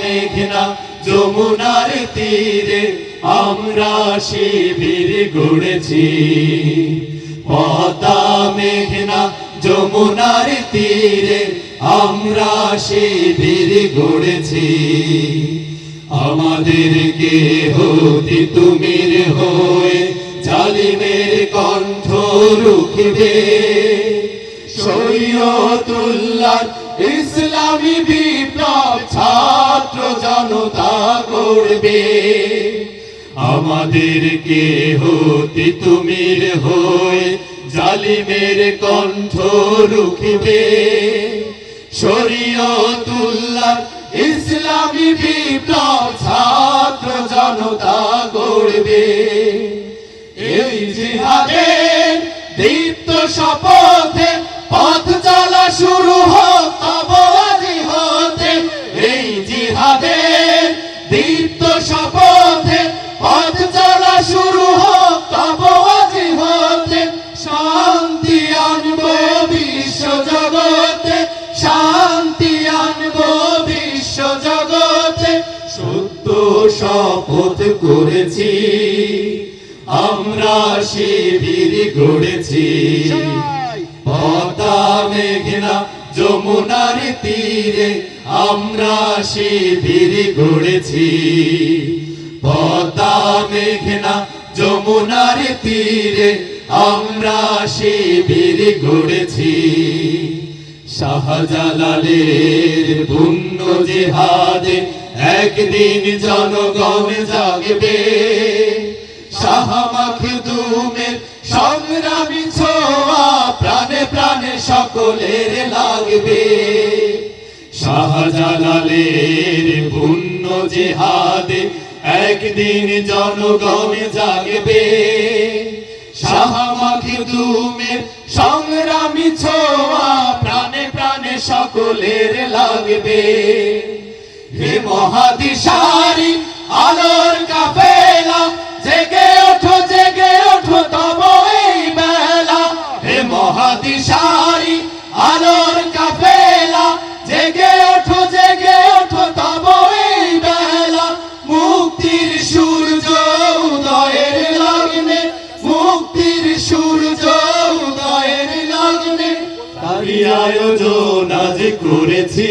মেঘনা যমুনার তীরে আমরা শিবির গড়েছি। পতা মেঘনা যমুনার তীরে আমরা শিবির গড়েছি। আমাদেরকে হতে তুমির হয়ে জালিমের কণ্ঠ রুখবে। শরীয়তুল্লাহ ইসলামী বিপ্লব ছাত্র জনতা করবে। আমাদেরকে হতে তুমির হয়ে জালিমের কণ্ঠ রুখবে। শরীয়তুল্লাহ ইসলামী বিপ্লব ছাত্র জনতা গড়বে। এই জিহাদের দীপ্ত শপথে শপথ করেছি। আমরা শিবির গড়েছি। পতা মেঘনা, যমুনার তীরে আমরা শিবির গড়েছি। পতা মেঘনা, যমুনার তীরে আমরা শিবির গড়েছি। শাহজালালের পুণ্য জেহাদে একদিন জনগণ জাগবে। শাহ মাখদুমের সংগ্রামী ছোঁয়া প্রাণে প্রাণে সকলের লাগবে। শাহজালালের পুণ্য জেহাদে একদিন জনগণ জাগবে। শাহ মাখদুমের সংগ্রামী ছোঁয়া প্রাণে প্রাণে সকলের লাগবে। হে মহাদিশারি, আলোর কাফেলা, জেগে ওঠো জেগে ওঠো তব এই বেলা। হে মহাদিশারি, আলোর কাফেলা, জেগে ওঠো জেগে ওঠো তব এই বেলা। মুক্তির সূর্য উদয়ের লগ্নে, মুক্তির সূর্য উদয়ের লগ্নে তারি আয়োজন আজ করেছি।